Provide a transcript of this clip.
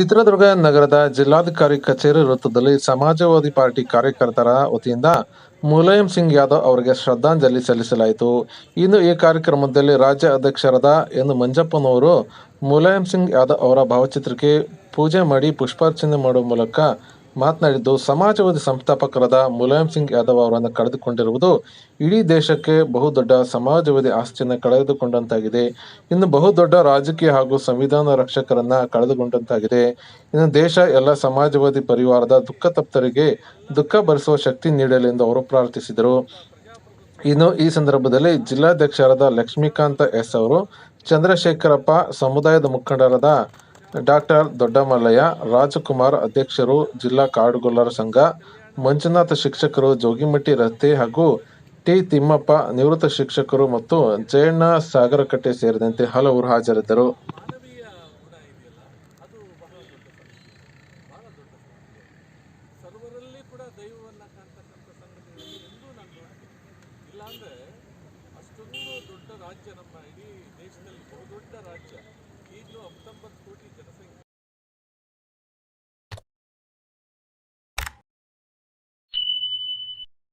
ಚಿತ್ರದುರ್ಗ ನಗರದ ಜಿಲ್ಲಾಧಿಕಾರಿ ಕಚೇರಿ ವೃತ್ತದಲ್ಲಿ ಸಮಾಜವಾದಿ ಪಾರ್ಟಿ ಕಾರ್ಯಕರ್ತರ ವತಿಯಿಂದ ಮುಲಾಯಂ ಸಿಂಗ್ ಯಾದವ್ ಅವರಿಗೆ ಶ್ರದ್ಧಾಂಜಲಿ ಸಲ್ಲಿಸಲಾಯಿತು. ಇನ್ನು ಈ ಕಾರ್ಯಕ್ರಮದಲ್ಲಿ ರಾಜ್ಯ ಅಧ್ಯಕ್ಷರಾದ ಎನ್ ಮಂಜಪ್ಪನವರು ಮುಲಾಯಂ ಸಿಂಗ್ ಯಾದವ್ ಅವರ ಭಾವಚಿತ್ರಕ್ಕೆ ಪೂಜೆ ಮಾಡಿ ಪುಷ್ಪಾರ್ಚನೆ ಮಾಡುವ ಮೂಲಕ ಮಾತನಾಡಿದ್ದು, ಸಮಾಜವಾದಿ ಸಂಸ್ಥಾಪಕರಾದ ಮುಲಾಯಂ ಸಿಂಗ್ ಯಾದವ್ ಅವರನ್ನು ಕಳೆದುಕೊಂಡಿರುವುದು ಇಡೀ ದೇಶಕ್ಕೆ ಬಹುದೊಡ್ಡ ಸಮಾಜವಾದಿ ಆಸ್ತಿಯನ್ನು ಕಳೆದುಕೊಂಡಂತಾಗಿದೆ. ಇನ್ನು ಬಹುದೊಡ್ಡ ರಾಜಕೀಯ ಹಾಗೂ ಸಂವಿಧಾನ ರಕ್ಷಕರನ್ನ ಕಳೆದುಕೊಂಡಂತಾಗಿದೆ. ಇನ್ನು ದೇಶ ಎಲ್ಲ ಸಮಾಜವಾದಿ ಪರಿವಾರದ ದುಃಖ ತಪ್ತರಿಗೆ ದುಃಖ ಭರಿಸುವ ಶಕ್ತಿ ನೀಡಲಿ ಎಂದು ಅವರು ಪ್ರಾರ್ಥಿಸಿದರು. ಇನ್ನು ಈ ಸಂದರ್ಭದಲ್ಲಿ ಜಿಲ್ಲಾಧ್ಯಕ್ಷರಾದ ಲಕ್ಷ್ಮೀಕಾಂತ ಎಸ್ ಅವರು, ಚಂದ್ರಶೇಖರಪ್ಪ ಸಮುದಾಯದ ಮುಖಂಡರಾದ ಡಾಕ್ಟರ್ ದೊಡ್ಡಮಲ್ಲಯ್ಯ, ರಾಜಕುಮಾರ್ ಅಧ್ಯಕ್ಷರು ಜಿಲ್ಲಾ ಕಾಡುಗೊಲ್ಲರ ಸಂಘ, ಮಂಜುನಾಥ ಶಿಕ್ಷಕರು ಜೋಗಿಮಟ್ಟಿ ರಸ್ತೆ ಹಾಗೂ ಟಿ ತಿಮ್ಮಪ್ಪ ನಿವೃತ್ತ ಶಿಕ್ಷಕರು ಮತ್ತು ಜಯಣ್ಣ ಸಾಗರಕಟ್ಟೆ ಸೇರಿದಂತೆ ಹಲವರು ಹಾಜರಿದ್ದರು. ಅಷ್ಟೊಂದು ದೊಡ್ಡ ರಾಜ್ಯ ನಮ್ಮ ಇಡೀ ದೇಶದಲ್ಲಿ ಬಹುದೊಡ್ಡ ರಾಜ್ಯ. ಈಗಲೂ ಹತ್ತೊಂಬತ್ತು ಕೋಟಿ